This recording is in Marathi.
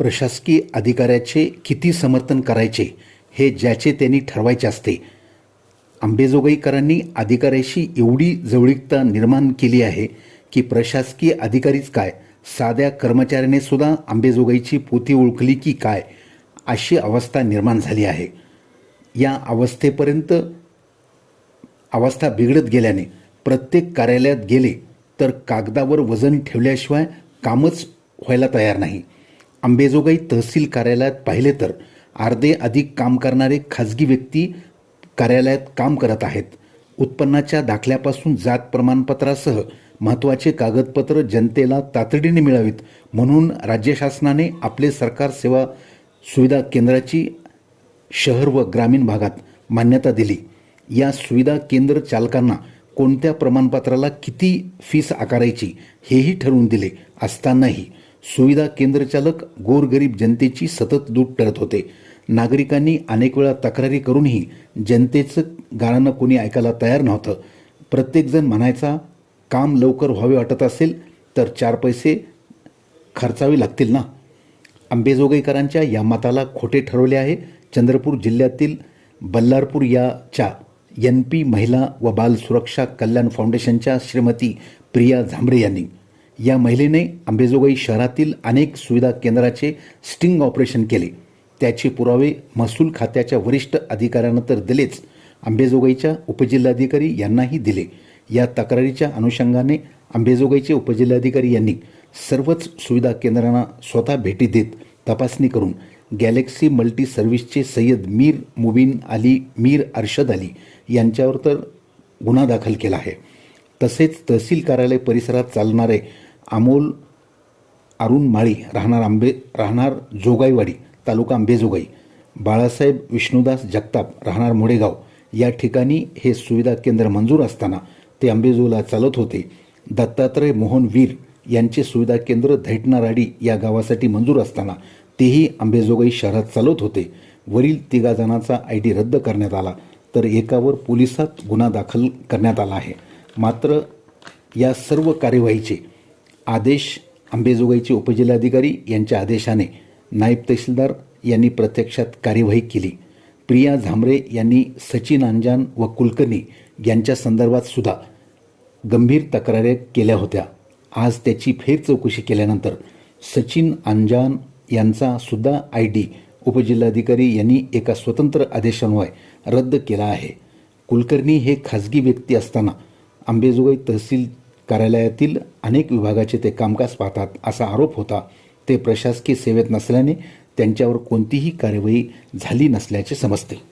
प्रशासकीय अधिकाऱ्याचे किती समर्थन करायचे हे ज्याचे त्यांनी ठरवायचे असते. आंबेजोगाईकरांनी अधिकाऱ्याशी एवढी जवळीकता निर्माण केली आहे की प्रशासकीय अधिकारीच काय साध्या कर्मचाऱ्याने सुद्धा आंबेजोगाईची पोती ओळखली की काय अशी अवस्था निर्माण झाली आहे. या अवस्थेपर्यंत अवस्था बिघडत गेल्याने प्रत्येक कार्यालयात गेले तर कागदावर वजन ठेवल्याशिवाय कामच व्हायला तयार नाही. आंबेजोगाई तहसील कार्यालयात पाहिले तर अर्धे अधिक काम करणारे खाजगी व्यक्ती कार्यालयात काम करत आहेत. उत्पन्नाच्या दाखल्यापासून जात प्रमाणपत्रासह महत्त्वाचे कागदपत्र जनतेला तातडीने मिळावीत म्हणून राज्य शासनाने आपले सरकार सेवा सुविधा केंद्राची शहर व ग्रामीण भागात मान्यता दिली. या सुविधा केंद्र चालकांना कोणत्या प्रमाणपत्राला किती फीस आकारायची हेही ठरवून दिले असतानाही सुविधा केंद्रचालक गोरगरीब जनतेची सतत लूट टळत होते. नागरिकांनी अनेक वेळा तक्रारी करूनही जनतेचं गाणं कोणी ऐकायला तयार नव्हतं. प्रत्येकजण म्हणायचा काम लवकर व्हावे वाटत असेल तर चार पैसे खर्चावे लागतील ना? आंबेजोगाईकरांच्या या मताला खोटे ठरवले आहे चंद्रपूर जिल्ह्यातील बल्लारपूर याच्या एन पी महिला व बाल सुरक्षा कल्याण फाउंडेशनच्या श्रीमती प्रिया झांबरे यांनी. या महिलेने आंबेजोगाई शहरातील अनेक सुविधा केंद्राचे स्टिंग ऑपरेशन केले. त्याचे पुरावे महसूल खात्याच्या वरिष्ठ अधिकाऱ्यांना तर दिलेच आंबेजोगाईच्या उपजिल्हाधिकारी यांनाही दिले. या तक्रारीच्या अनुषंगाने आंबेजोगाईचे उपजिल्हाधिकारी यांनी सर्वच सुविधा केंद्रांना स्वतः भेटी देत तपासणी करून गॅलेक्सी मल्टी सर्व्हिसचे सय्यद मीर मुबीन अली मीर अर्शद अली यांच्यावर तर गुन्हा दाखल केला आहे. तसेच तहसील कार्यालय परिसरात चालणारे अमोल अरुण माळी राहणार आंबे राहणार जोगाईवाडी तालुका आंबेजोगाई. बाळासाहेब विष्णुदास जगताप राहणार मोडेगाव. या ठिकाणी हे सुविधा केंद्र मंजूर असताना ते आंबेजोला चालत होते. दत्तात्रय मोहन वीर यांचे सुविधा केंद्र धैटणाराडी या गावासाठी मंजूर असताना तेही आंबेजोगाई शहरात चालत होते. वरील तिघा जणांचा आय डी रद्द करण्यात आला. तर एकावर पोलिसात गुन्हा दाखल करण्यात आला आहे. मात्र या सर्व कार्यवाहीचे आदेश आंबेजोगाईचे उपजिल्हाधिकारी यांच्या आदेशाने नायब तहसीलदार यांनी प्रत्यक्षात कार्यवाही केली. प्रिया झांबरे यांनी सचिन अंजान व कुलकर्णी यांच्या संदर्भात सुद्धा गंभीर तक्रारी केल्या होत्या. आज त्याची फेर चौकशी केल्यानंतर सचिन अंजान यांचा सुद्धा आय डी उपजिल्हाधिकारी यांनी एका स्वतंत्र आदेशान्वये रद्द केला आहे. कुलकर्णी हे खाजगी व्यक्ती असताना आंबेजोगाई तहसील कार्यालयातील अनेक विभागाचे ते कामकाज पाहतात असा आरोप होता. ते प्रशासकीय सेवेत नसल्याने त्यांच्यावर कोणतीही कार्यवाही झाली नसल्याचे समजते.